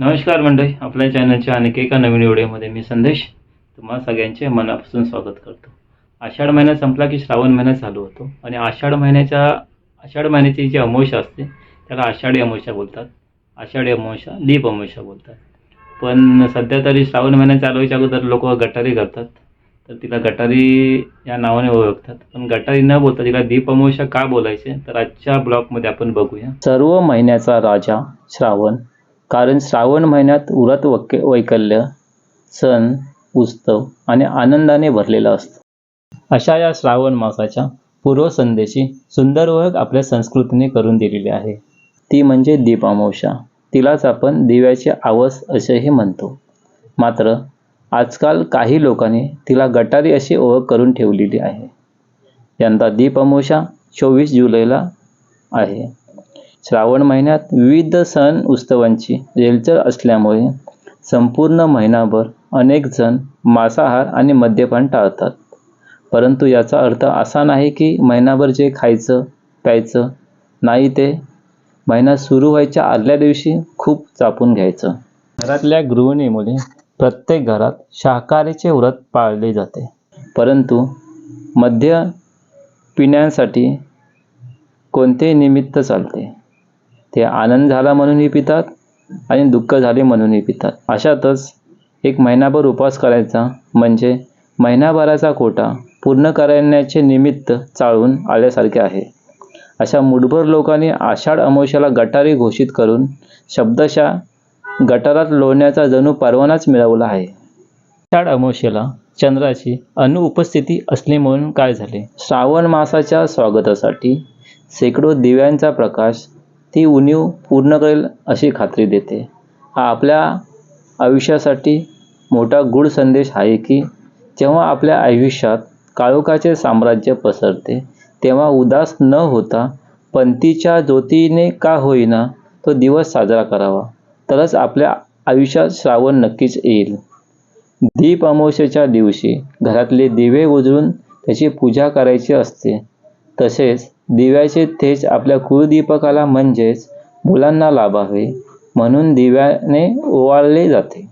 नमस्कार मंडळी आपल्या चॅनलच्या आणखी एका नवीन व्हिडिओमध्ये मी संदेश तुम्हा सगळ्यांचे मनापासून स्वागत करतो. आषाढ महिना संपला की श्रावण महिना चालू होतो आणि आषाढ महिन्याच्या आषाढ महिन्याची जी अमावस्या असते त्याला आषाढी अमावस्या बोलतात. आषाढी अमावस्या दीप अमावस्या बोलतात. पण सध्या तरी श्रावण महिना चालवायच्या अगोदर लोक गटारी करतात. तर तिला गटारी या नावाने ओळखतात. पण गटारी न बोलता तिला दीप अमावस्या का बोलायचे तर आजच्या ब्लॉगमध्ये आपण बघूया. सर्व महिन्याचा राजा श्रावण कारण श्रावण महिन्यात व्रत वक्य वैकल्य सण उत्सव आणि आनंदाने भरलेला असतो. अशा या श्रावण मासाच्या पूर्वसंध्येची सुंदर ओळख आपल्या संस्कृतीने करून दिलेली आहे. ती म्हणजे दीप अमावस्या तिलाच आपण दिव्याची आवस असेही म्हणतो. मात्र आजकाल काही लोकांनी तिला गटारी अशी ओळख करून ठेवलेली आहे. यंदा दीप अमावस्या चोवीस जुलैला आहे. श्रावण महिन्यात विविध सण उत्सवांची रेलचल असल्यामुळे संपूर्ण महिनाभर अनेक जण मांसाहार आणि मद्यपान टाळतात. परंतु याचा अर्थ असा नाही की महिनाभर जे खायचं प्यायचं नाही ते महिना सुरू व्हायच्या आदल्या दिवशी खूप चापून घ्यायचं. घरातल्या गृहिणीमुळे प्रत्येक घरात शाकाहारीचे व्रत पाळले जाते. परंतु मद्य पिण्यासाठी कोणते निमित्त चालते? ते आनंद झाला म्हणूनही पितात आणि दुःख झाले म्हणूनही पितात. अशातच एक महिनाभर उपवास करायचा म्हणजे महिनाभराचा कोटा पूर्ण करण्याचे निमित्त चाळून आल्यासारखे आहे. अशा मुठभर लोकांनी आषाढ अमावस्याला गटारी घोषित करून शब्दशः गटारात लोळण्याचा जणू परवानाच मिळवला आहे. आषाढ अमावस्येला चंद्राची अनुपस्थिती असली म्हणून काय झाले? श्रावण मासाच्या स्वागतासाठी शेकडो दिव्यांचा प्रकाश ती उणीव पूर्ण करेल अशी खात्री देते. हा आपल्या आयुष्यासाठी मोठा गूढ संदेश आहे की जेव्हा आपल्या आयुष्यात काळोखाचे साम्राज्य पसरते तेव्हा उदास न होता पंथीच्या ज्योतीने का होईना तो दिवस साजरा करावा. तरच आपल्या आयुष्यात श्रावण नक्कीच येईल. दीप अमावस्येच्या दिवशी घरातले दिवे उजळून त्याची पूजा करायची असते. तसेच दिव्याचे तेज आपल्या कुलदीपकाला म्हणजेच मुलांना लाभावे म्हणून दिव्याने ओवाळले जाते.